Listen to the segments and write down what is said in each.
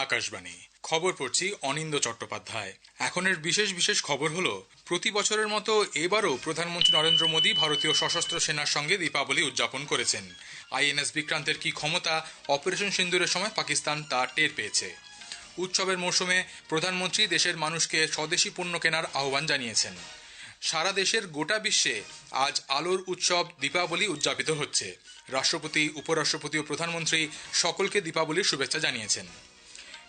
আকাশবাণী। খবর পড়ছি অনিন্দ চট্টোপাধ্যায়। এখনের বিশেষ বিশেষ খবর হলো, প্রতি বছরের মতো এবারও প্রধানমন্ত্রী নরেন্দ্র মোদী ভারতীয় সশস্ত্র সেনার সঙ্গে দীপাবলি উদযাপন করেছেন। আইএনএস বিক্রান্তের কি ক্ষমতা, অপারেশন সিন্দুরের সময় পাকিস্তান তা টের পেয়েছে। উৎসবের মরশুমে প্রধানমন্ত্রী দেশের মানুষকে স্বদেশি পণ্য কেনার আহ্বান জানিয়েছেন। সারা দেশের গোটা বিশ্বে আজ আলোর উৎসব দীপাবলি উদযাপিত হচ্ছে। রাষ্ট্রপতি, উপরাষ্ট্রপতি ও প্রধানমন্ত্রী সকলকে দীপাবলির শুভেচ্ছা জানিয়েছেন।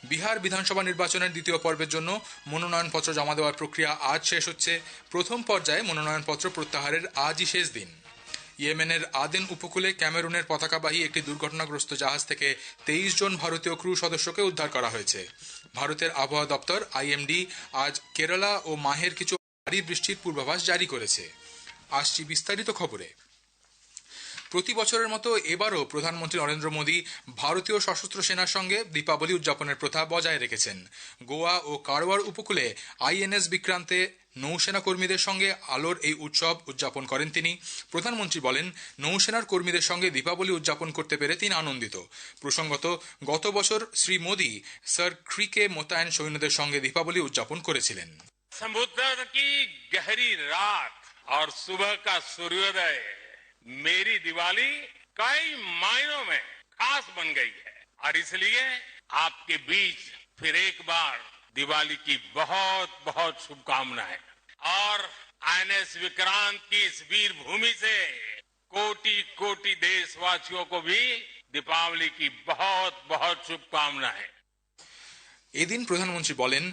বিহার বিধানসভা নির্বাচনের দ্বিতীয় পর্বের জন্য মনোনয়নপত্র জমা দেওয়ার প্রক্রিয়া আজ শেষ হচ্ছে। প্রথম পর্যায়ে মনোনয়নপত্র প্রত্যাহারের আজই শেষ দিন। ইয়েমেনের আদেন উপকূলে ক্যামেরুনের পতাকাবাহী একটি দুর্ঘটনাগ্রস্ত জাহাজ থেকে তেইশ জন ভারতীয় ক্রু সদস্যকে উদ্ধার করা হয়েছে। ভারতের আবহাওয়া দপ্তর, আইএমডি, আজ কেরালা ও মাহের কিছু ভারী বৃষ্টির পূর্বাভাস জারি করেছে। আসছি বিস্তারিত খবরে। প্রতি বছরের মতো এবারও প্রধানমন্ত্রী নরেন্দ্র মোদী ভারতীয় সশস্ত্র সেনার সঙ্গে দীপাবলি উদযাপনের প্রথা বজায় রেখেছেন। গোয়া ও কারওয়ার উপকূলে আইএনএস বিক্রান্তে নৌসেনা কর্মীদের সঙ্গে আলোর এই উৎসব উদযাপন করেন তিনি। প্রধানমন্ত্রী বলেন, নৌসেনার কর্মীদের সঙ্গে দীপাবলি উদযাপন করতে পেরে তিনি আনন্দিত। প্রসঙ্গত, গত বছর শ্রী মোদী স্যার ক্রিকে মোতায়েন সৈন্যদের সঙ্গে দীপাবলি উদযাপন করেছিলেন। সমুদ্র কি গহরি রাত আর সুবহ কা সূর্যোদয় मेरी दिवाली कई मायनों में खास बन गई है और इसलिए आपके बीच फिर एक बार दिवाली की बहुत बहुत शुभकामनाएं और आईएनएस विक्रांत की इस वीर भूमि से कोटि कोटि देशवासियों को भी दीपावली की बहुत बहुत शुभकामनाएं এদিন প্রধানমন্ত্রী বলেন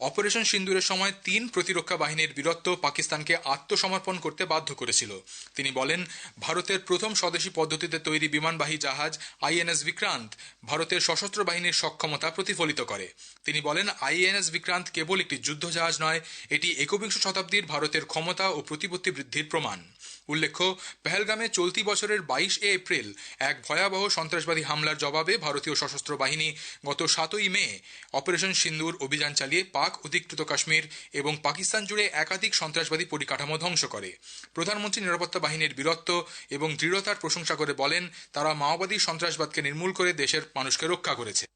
অপারেশন সিন্দুরের সময় তিন প্রতিরক্ষা বাহিনীর বীরত্ব পাকিস্তানকে আত্মসমর্পণ করতে বাধ্য করেছিল। তিনি বলেন, ভারতের প্রথম স্বদেশী পদ্ধতিতে তৈরি বিমানবাহী জাহাজ আইএনএস বিক্রান্ত ভারতের সশস্ত্র বাহিনীর সক্ষমতা প্রতিফলিত করে। তিনি বলেন, আইএনএস বিক্রান্ত কেবল একটি যুদ্ধ জাহাজ নয়, এটি একবিংশ শতাব্দীর ভারতের ক্ষমতা ও প্রতিপত্তি বৃদ্ধির প্রমাণ। উল্লেখ্য, পেহেলগামে চলতি বছরের বাইশ এপ্রিল এক ভয়াবহ সন্ত্রাসবাদী হামলার জবাবে ভারতীয় সশস্ত্র বাহিনী গত সাতই মে অপারেশন সিন্দুর অভিযান চালিয়ে পাক অধিকৃত কাশ্মীর এবং পাকিস্তান জুড়ে একাধিক সন্ত্রাসবাদী পরিকাঠামো ধ্বংস করে। প্রধানমন্ত্রী নিরাপত্তা বাহিনীর বীরত্ব এবং দৃঢ়তার প্রশংসা করে বলেন, তারা মাওবাদী সন্ত্রাসবাদকে নির্মূল করে দেশের মানুষকে রক্ষা করেছে।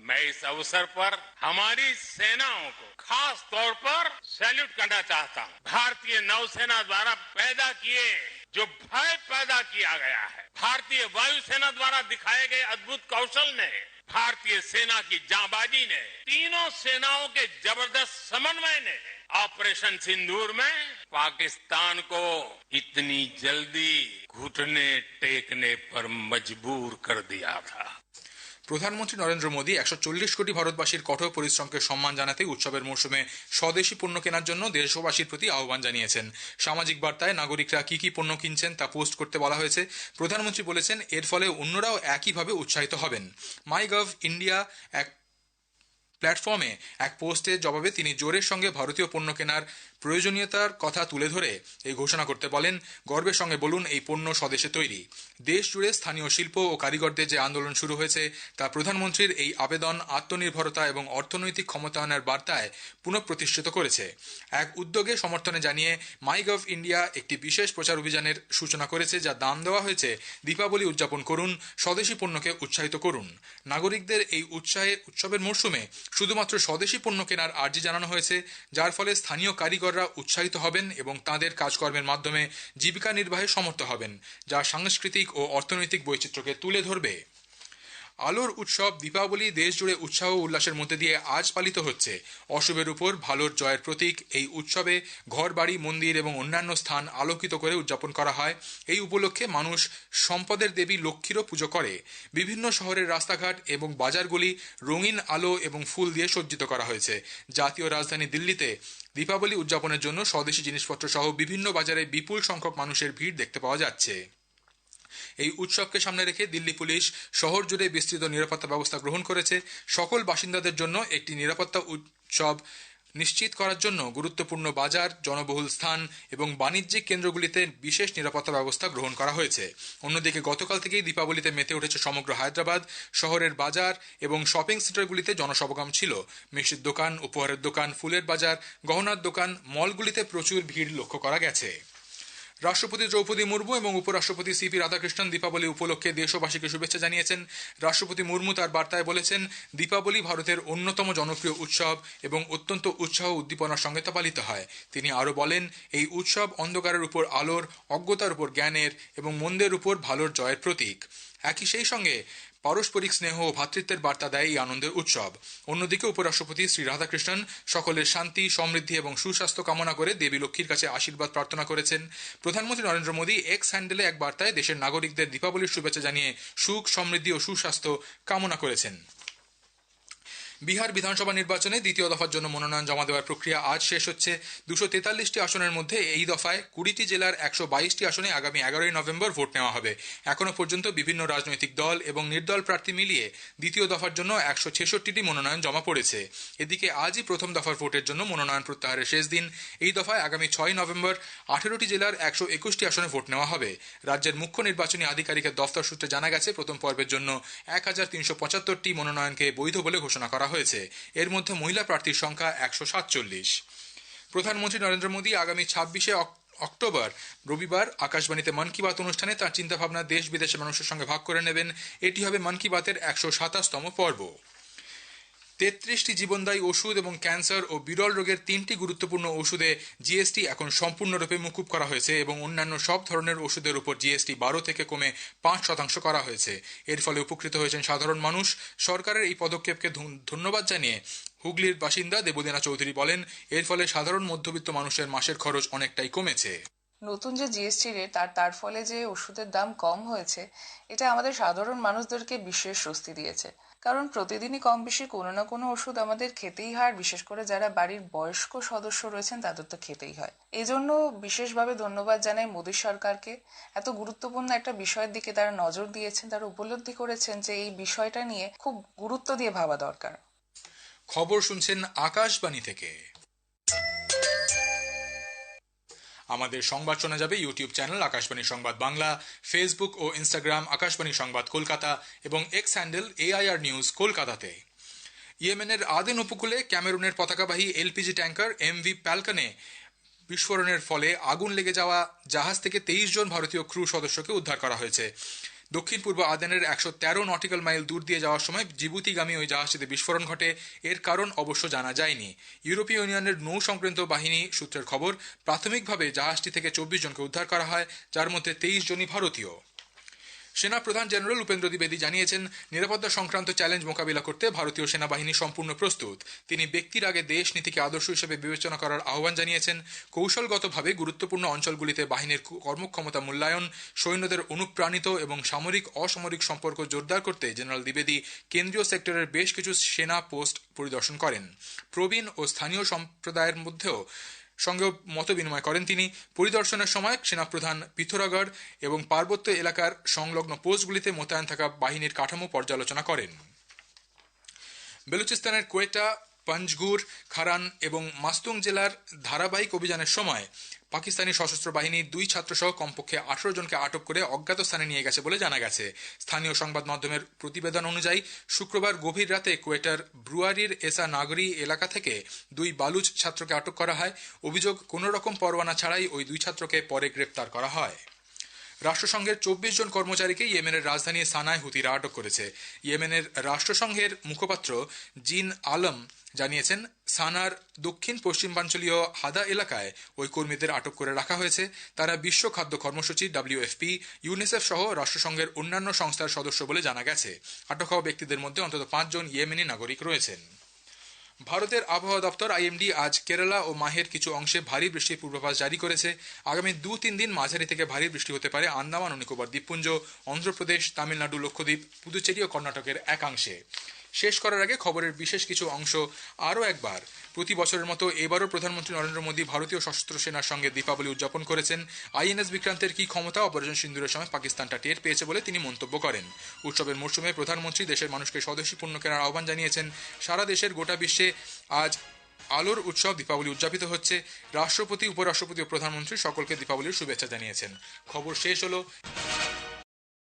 मैं इस अवसर पर हमारी सेनाओं को खास तौर पर सैल्यूट करना चाहता हूँ। भारतीय नौसेना द्वारा पैदा किए, जो भय पैदा किया गया है, भारतीय वायुसेना द्वारा दिखाए गए अद्भुत कौशल ने भारतीय सेना की जाबाजी ने, तीनों सेनाओं के ज़बरदस्त समन्वय ने ऑपरेशन सिंदूर में पाकिस्तान को इतनी जल्दी घुटने टेकने पर मजबूर कर दिया था। প্রধানমন্ত্রী নরেন্দ্র মোদী একশো চল্লিশ কোটি ভারতবাসীর কঠোর পরিশ্রমকে সম্মান জানাতে উৎসবের মরশুমে স্বদেশী পণ্য কেনার জন্য দেশবাসীর প্রতি আহ্বান জানিয়েছেন। সামাজিক বার্তায় নাগরিকরা কি কি পণ্য কিনছেন তা পোস্ট করতে বলা হয়েছে। প্রধানমন্ত্রী বলেছেন, এর ফলে অন্যরাও একইভাবে উৎসাহিত হবেন। মাই গভ ইন্ডিয়া এক প্ল্যাটফর্মে এক পোস্টের জবাবে তিনি জোরের সঙ্গে ভারতীয় পণ্য কেনার প্রয়োজনীয়তার কথা তুলে ধরে এই ঘোষণা করতে বলেন, গর্বের সঙ্গে বলুন এই পণ্য স্বদেশে তৈরি। দেশ জুড়ে স্থানীয় শিল্প ও কারিগরদের যে আন্দোলন শুরু হয়েছে, তা প্রধানমন্ত্রীর এই আবেদন আত্মনির্ভরতা এবং অর্থনৈতিক ক্ষমতায়নের বার্তায় পুনঃপ্রতিষ্ঠিত করেছে। এক উদ্যোগে সমর্থনে জানিয়ে মাই গভ ইন্ডিয়া একটি বিশেষ প্রচার অভিযানের সূচনা করেছে, যা দাম দেওয়া হয়েছে দীপাবলি উদযাপন করুন, স্বদেশী পণ্যকে উৎসাহিত করুন। নাগরিকদের এই উৎসাহে, উৎসবের মরশুমে শুধুমাত্র স্বদেশী পণ্য কেনার আর্জি জানানো হয়েছে, যার ফলে স্থানীয় কারিগররা উৎসাহিত হবেন এবং তাদের কাজকর্মের মাধ্যমে জীবিকা নির্বাহে সমর্থ হবেন, যা সাংস্কৃতিক ও অর্থনৈতিক বৈচিত্র্যকে তুলে ধরবে। আলোর উৎসব, দীপাবলি দেশ জুড়ে উৎসাহ উল্লাসের মধ্যে দিয়ে আজ পালিত হচ্ছে। অশুভের উপর ভালোর জয়ের প্রতীক এই উৎসবে ঘর বাড়ি মন্দির এবং অন্যান্য স্থান আলোকিত করে উদযাপন করা হয়। এই উপলক্ষে মানুষ সম্পদের দেবী লক্ষ্মীরও পুজো করে। বিভিন্ন শহরের রাস্তাঘাট এবং বাজারগুলি রঙিন আলো এবং ফুল দিয়ে সজ্জিত করা হয়েছে। জাতীয় রাজধানী দিল্লিতে দীপাবলি উদযাপনের জন্য স্বদেশী জিনিসপত্র সহ বিভিন্ন বাজারে বিপুল সংখ্যক মানুষের ভিড় দেখতে পাওয়া যাচ্ছে। এই উৎসবকে সামনে রেখে দিল্লি পুলিশ শহর জুড়ে বিস্তৃত নিরাপত্তা ব্যবস্থা গ্রহণ করেছে। সকল বাসিন্দাদের জন্য একটি নিরাপত্তা উৎসব নিশ্চিত করার জন্য গুরুত্বপূর্ণ বাজার, জনবহুল স্থান এবং বাণিজ্যিক কেন্দ্রগুলিতে বিশেষ নিরাপত্তা ব্যবস্থা গ্রহণ করা হয়েছে। অন্যদিকে গতকাল থেকেই দীপাবলিতে মেতে উঠেছে সমগ্র হায়দ্রাবাদ, শহরের বাজার এবং শপিং সেন্টারগুলিতে জনসমাগম ছিল। মিষ্টির দোকান, উপহারের দোকান, ফুলের বাজার, গহনার দোকান, মলগুলিতে প্রচুর ভিড় লক্ষ্য করা গেছে। রাষ্ট্রপতি দ্রৌপদী মুর্মু এবং উপরাষ্ট্রপতি সিপি রাধাকৃষ্ণন দীপাবলি উপলক্ষে দেশবাসীকে শুভেচ্ছা জানিয়েছেন। রাষ্ট্রপতি মুর্মু তার বার্তায় বলেছেন, দীপাবলি ভারতের অন্যতম জনপ্রিয় উৎসব এবং অত্যন্ত উৎসাহ উদ্দীপনার সঙ্গে তা পালিত হয়। তিনি আরও বলেন, এই উৎসব অন্ধকারের উপর আলোর, অজ্ঞতার উপর জ্ঞানের এবং মন্দের উপর ভালোর জয়ের প্রতীক। একই সেই সঙ্গে পারস্পরিক স্নেহ ও ভ্রাতৃত্বের বার্তা দেয় এই আনন্দের উৎসব। অন্যদিকে উপরাষ্ট্রপতি শ্রী রাধাকৃষ্ণন সকলের শান্তি, সমৃদ্ধি এবং সুস্বাস্থ্য কামনা করে দেবী লক্ষ্মীর কাছে আশীর্বাদ প্রার্থনা করেছেন। প্রধানমন্ত্রী নরেন্দ্র মোদী এক্স হ্যান্ডেলে এক বার্তায় দেশের নাগরিকদের দীপাবলির শুভেচ্ছা জানিয়ে সুখ, সমৃদ্ধি ও সুস্বাস্থ্য কামনা করেছেন। বিহার বিধানসভা নির্বাচনে দ্বিতীয় দফার জন্য মনোনয়ন জমা দেওয়ার প্রক্রিয়া আজ শেষ হচ্ছে। দুশো তেতাল্লিশটি আসনের মধ্যে এই দফায় কুড়িটি জেলার একশো বাইশটি আসনে আগামী এগারোই নভেম্বর ভোট নেওয়া হবে। এখনও পর্যন্ত বিভিন্ন রাজনৈতিক দল এবং নির্দল প্রার্থী মিলিয়ে দ্বিতীয় দফার জন্য একশো ছেষট্টিটি মনোনয়ন জমা পড়েছে। এদিকে আজই প্রথম দফার ভোটের জন্য মনোনয়ন প্রত্যাহারের শেষ দিন। এই দফায় আগামী ছয় নভেম্বর আঠেরোটি জেলার একশো একুশটি আসনে ভোট নেওয়া হবে। রাজ্যের মুখ্য নির্বাচনী আধিকারিকের দফতর সূত্রে জানা গেছে, প্রথম পর্বের জন্য এক হাজার তিনশো পঁচাত্তরটি মনোনয়নকে বৈধ বলে ঘোষণা করা হয়েছে। এর মধ্যে মহিলা প্রার্থীর সংখ্যা একশো সাতচল্লিশ। প্রধানমন্ত্রী নরেন্দ্র মোদী আগামী ছাব্বিশে অক্টোবর, রবিবার আকাশবাণীতে মন কি বাত অনুষ্ঠানে তার চিন্তাভাবনা দেশ বিদেশের মানুষের সঙ্গে ভাগ করে নেবেন। এটি হবে মন কি বাতের একশো সাতাশতম পর্ব। তেত্রিশটি জীবনদায়ী ওষুধ এবং ক্যান্সার ও বিরল রোগের তিনটি গুরুত্বপূর্ণ ওষুধে জিএসটি এখন সম্পূর্ণরূপে মুকুব করা হয়েছে এবং অন্যান্য সব ধরনের ওষুধের উপর জিএসটি বারো থেকে কমে পাঁচ শতাংশ করা হয়েছে। এর ফলে উপকৃত হয়েছেন সাধারণ মানুষ। সরকারের এই পদক্ষেপকে ধন্যবাদ জানিয়ে হুগলির বাসিন্দা দেবদিনা চৌধুরী বলেন, এর ফলে সাধারণ মধ্যবিত্ত মানুষের মাসের খরচ অনেকটাই কমেছে। নতুন যে জিএসটি রেট তার তার ফলে যে ওষুধের দাম কম হয়েছে, এটা আমাদের সাধারণ মানুষদেরকে বিশেষ স্বস্তি দিয়েছে। কারণ প্রতিদিনই কম বেশি কোনো না কোনো ওষুধ আমাদের খেতেই হয় বিশেষ করে যারা বাড়ির বয়স্ক সদস্য রয়েছেন, তাদের তো খেতেই হয়। এই জন্য বিশেষভাবে ধন্যবাদ জানাই মোদী সরকারকে। এত গুরুত্বপূর্ণ একটা বিষয়ের দিকে তারা নজর দিয়েছেন, তারা উপলব্ধি করেছেন যে এই বিষয়টা নিয়ে খুব গুরুত্ব দিয়ে ভাবা দরকার। খবর শুনছেন আকাশবাণী থেকে। আমাদের সংবাদ শোনা যাবে ইউটিউব চ্যানেল আকাশবাণী সংবাদ বাংলা, ফেসবুক ও ইনস্টাগ্রাম আকাশবাণী সংবাদ কলকাতা এবং এক্স হ্যান্ডেল এআইআর নিউজ কলকাতাতে। ইয়েমেনের আদেন উপকূলে ক্যামেরুনের পতাকাবাহী এলপিজি ট্যাঙ্কার এমভি প্যালকানে বিস্ফোরণের ফলে আগুন লেগে যাওয়া জাহাজ থেকে তেইশ জন ভারতীয় ক্রু সদস্যকে উদ্ধার করা হয়েছে। দক্ষিণ পূর্ব আদেনের একশো তেরো নটিক্যাল মাইল দূর দিয়ে যাওয়ার সময় জিবুতিগামী ওই জাহাজটিতে বিস্ফোরণ ঘটে। এর কারণ অবশ্য জানা যায়নি। ইউরোপীয় ইউনিয়নের নৌ সংক্রান্ত বাহিনী সূত্রের খবর, প্রাথমিকভাবে জাহাজটি থেকে চব্বিশ জনকে উদ্ধার করা হয়, যার মধ্যে তেইশ জনই ভারতীয়। সেনা প্রধান জেনারেল উপেন্দ্র দ্বিবেদী জানিয়েছেন, নিরাপত্তা সংক্রান্ত চ্যালেঞ্জ মোকাবিলা করতে ভারতীয় সেনাবাহিনী সম্পূর্ণ প্রস্তুত। তিনি ব্যক্তির আগে দেশ নীতিকে আদর্শ হিসেবে বিবেচনা করার আহ্বান জানিয়েছেন। কৌশলগতভাবে গুরুত্বপূর্ণ অঞ্চলগুলিতে বাহিনীর কর্মক্ষমতা মূল্যায়ন, সৈন্যদের অনুপ্রাণিত এবং সামরিক অসামরিক সম্পর্ক জোরদার করতে জেনারেল দ্বিবেদী কেন্দ্রীয় সেক্টরের বেশ কিছু সেনা পোস্ট পরিদর্শন করেন। প্রবীণ ও স্থানীয় সম্প্রদায়ের মধ্যেও সঙ্গেও মত বিনিময় করেন তিনি। পরিদর্শনের সময় সেনাপ্রধান পিথোরাগড় এবং পার্বত্য এলাকার সংলগ্ন পোস্টগুলিতে মোতায়েন থাকা বাহিনীর কাঠামো পর্যালোচনা করেন। বেলুচিস্তানের কোয়েটা, পঞ্জগুর, খারান এবং মাস্তুং জেলার ধারাবাহিক অভিযানের সময় পাকিস্তানি সশস্ত্র বাহিনী দুই ছাত্রসহ কমপক্ষে আঠারো জনকে আটক করে অজ্ঞাত স্থানে নিয়ে গেছে বলে জানা গেছে। স্থানীয় সংবাদ মাধ্যমের প্রতিবেদন অনুযায়ী, শুক্রবার গভীর রাতে কোয়েটার ব্রুয়ারির এসা নাগরী এলাকা থেকে দুই বালুচ ছাত্রকে আটক করা হয়। অভিযোগ কোনোরকম পরোয়ানা ছাড়াই ওই দুই ছাত্রকে পরে গ্রেপ্তার করা হয়। রাষ্ট্রসংঘের চব্বিশ জন কর্মচারীকে ইয়েমেনের রাজধানী সানায় হুতিরা আটক করেছে। ইয়েমেনের রাষ্ট্রসংঘের মুখপাত্র জিন আলম জানিয়েছেন, সানার দক্ষিণ পশ্চিমাঞ্চলীয় হাদা এলাকায় ওই কর্মীদের আটক করে রাখা হয়েছে। তারা বিশ্ব খাদ্য কর্মসূচি ডাব্লিউএফপি, ইউনিসেফ সহ রাষ্ট্রসংঘের অন্যান্য সংস্থার সদস্য বলে জানা গেছে। আটক হওয়া ব্যক্তিদের মধ্যে অন্তত পাঁচজন ইয়েমেনি নাগরিক রয়েছেন। ভারতের আবহাওয়া দপ্তর, আইএমডি, আজ কেরালা ও মাহের কিছু অংশে ভারী বৃষ্টির পূর্বাভাস জারি করেছে। আগামী দু তিন দিন মাঝারি থেকে ভারী বৃষ্টি হতে পারে আন্দামান ও নিকোবর দ্বীপপুঞ্জ, অন্ধ্রপ্রদেশ, তামিলনাড়ু, লক্ষদ্বীপ, পুদুচেরি ও কর্ণাটকের একাংশে। শেষ করার আগে খবরের বিশেষ কিছু অংশ আরও একবার। প্রতি বছরের মতো এবারও প্রধানমন্ত্রী নরেন্দ্র মোদী ভারতীয় সশস্ত্র সেনার সঙ্গে দীপাবলি উদযাপন করেছেন। আইএনএস বিক্রান্তের কি ক্ষমতা অপারেশন সিন্দুরের সময় পাকিস্তানটা টের পেয়েছে বলে তিনি মন্তব্য করেন। উৎসবের মরশুমে প্রধানমন্ত্রী দেশের মানুষকে স্বদেশী পণ্য কেনার আহ্বান জানিয়েছেন। সারা দেশের গোটা বিশ্বে আজ আলোর উৎসব দীপাবলি উদযাপিত হচ্ছে। রাষ্ট্রপতি, উপরাষ্ট্রপতি ও প্রধানমন্ত্রী সকলকে দীপাবলির শুভেচ্ছা জানিয়েছেন। খবর শেষ হলো।